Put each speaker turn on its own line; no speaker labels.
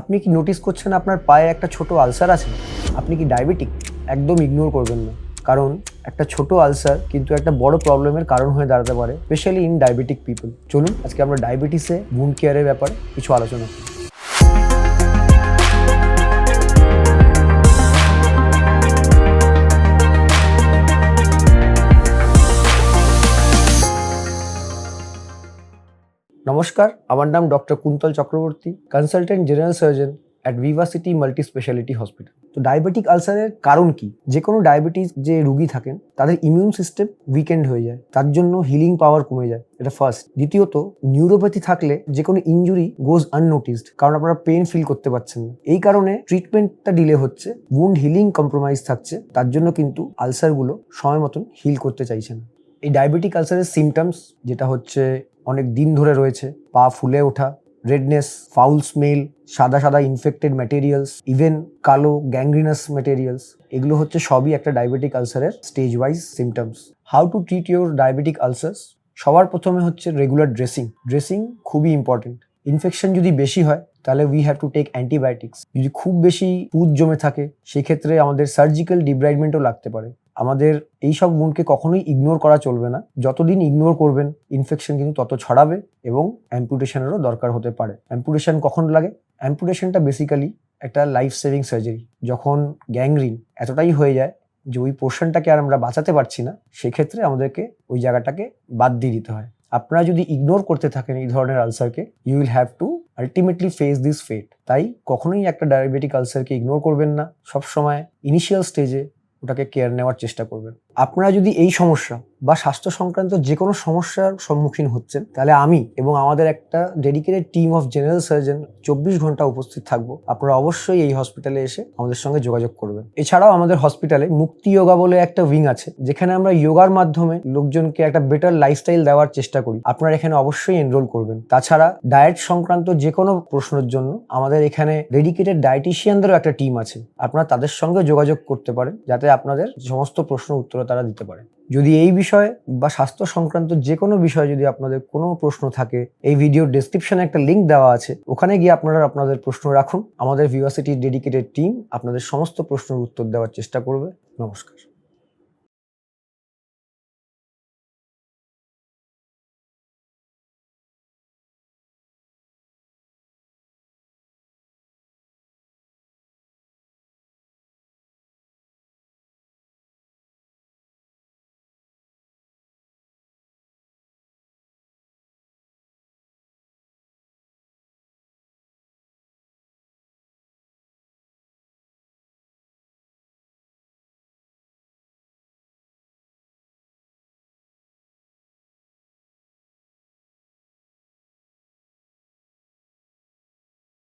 আপনি কি নোটিস করছেন আপনার পায়ে একটা ছোট আলসার আছে? আপনি কি ডায়াবেটিক একদম ইগনোর করবেন না। কারণ একটা ছোট আলসার কিন্তু একটা বড় প্রবলেমের কারণ হয়ে দাঁড়াতে পারে স্পেশালি ইন ডায়াবেটিক পিপল চলুন, আজকে আমরা ডায়াবেটিসে বুন কেয়ারের ব্যাপারে কিছু আলোচনা করি। নমস্কার, আমার নাম doctor Kuntal Chakraborty consultant general surgeon at Viva City multi speciality hospital তো ডায়াবেটিক আলসারের কারণ কি? যে কোনো ডায়াবেটিস যে রুগী থাকেন, তাদের ইমিউন সিস্টেম উইকেন্ড হয়ে যায়। তার জন্য হিলিং পাওয়ার কমে যায়। এটা ফার্স্ট দ্বিতীয়ত নিউরোপ্যাথি থাকলে যে কোনো ইঞ্জুরি গোজ আননোটিসড কারণ আপনারা পেন ফিল করতে পারছেন না। এই কারণে ট্রিটমেন্টটা ডিলে হচ্ছে উন্ড হিলিং কম্প্রোমাইজ থাকছে, তার জন্য কিন্তু আলসারগুলো সময় মতন হিল করতে চাইছে না। এই ডায়াবেটিক আলসারের সিমটমস যেটা হচ্ছে অনেক দিন ধরে রয়েছে, পা ফুলে ওঠা রেডনেস ফাউল স্মেল সাদা সাদা ইনফেক্টেড ম্যাটেরিয়ালস ইভেন কালো গ্যাংগ্রিনাস ম্যাটেরিয়ালস এগুলো হচ্ছে সবই একটা diabetic আলসারের stage wise symptoms how to treat your diabetic ulcers সবার প্রথমে হচ্ছে রেগুলার ড্রেসিং ড্রেসিং খুবই ইম্পর্টেন্ট ইনফেকশন যদি বেশি হয়, তাহলে we have to take antibiotics যদি খুব বেশি পুজ জমে থাকে, সেক্ষেত্রে আমাদের সার্জিক্যাল ডিব্রাইডমেন্টও লাগতে পারে। আমাদের এই সব গুণকে কখনোই ইগনোর করা চলবে না। যতদিন ইগনোর করবেন ইনফেকশন কিন্তু তত ছড়াবে এবং অ্যাম্পুটেশনেরও দরকার হতে পারে। অ্যাম্পুটেশন কখন লাগে? অ্যাম্পুটেশনটা বেসিক্যালি একটা লাইফ সেভিং সার্জারি যখন গ্যাংরিন এতটাই হয়ে যায় যে ওই পোর্শনটাকে আর আমরা বাঁচাতে পারছি না, সেক্ষেত্রে আমাদেরকে ওই জায়গাটাকে বাদ দিয়ে দিতে হয়। আপনারা যদি ইগনোর করতে থাকেন এই ধরনের আলসারকে you will have to ultimately face this fate তাই কখনোই একটা ডায়াবেটিক আলসারকে ইগনোর করবেন না। সবসময় ইনিশিয়াল স্টেজে ওটাকে কেয়ার নেওয়ার চেষ্টা করবেন। আপনারা যদি এই সমস্যা বা স্বাস্থ্য সংক্রান্ত যে কোনো সমস্যার সম্মুখীন হচ্ছেন, তাহলে আমি এবং আমাদের একটা dedicated team of general surgeon চব্বিশ ঘণ্টা উপস্থিত থাকব। আপনারা অবশ্যই এই হসপিটালে এসে আমাদের সঙ্গে যোগাযোগ করবেন। এছাড়াও আমাদের হসপিটালে মুক্তি যোগা বলে একটা উইং আছে, যেখানে আমরা যোগার মাধ্যমে লোকজনকে একটা বেটার লাইফস্টাইল দেওয়ার চেষ্টা করি। আপনারা এখানে অবশ্যই এনরোল করবেন। তাছাড়া ডায়েট সংক্রান্ত যে কোনো প্রশ্নের জন্য আমাদের এখানে ডেডিকেটেড ডায়েটিশিয়ানদেরও একটা টিম আছে। আপনারা তাদের সঙ্গে যোগাযোগ করতে পারেন, যাতে আপনাদের সমস্ত প্রশ্ন উত্তর তারা দিতে পারে। যদি এই বিষয়ে বা স্বাস্থ্য সংক্রান্ত যে কোনো বিষয়ে যদি আপনাদের কোনো প্রশ্ন থাকে, এই ভিডিওর ডেসক্রিপশনে একটা লিঙ্ক দেওয়া আছে। ওখানে গিয়ে আপনারা আপনাদের প্রশ্ন রাখুন। আমাদের ভিউয়াসিটির ডেডিকেটেড টিম আপনাদের সমস্ত প্রশ্নের উত্তর দেওয়ার চেষ্টা করবে। নমস্কার।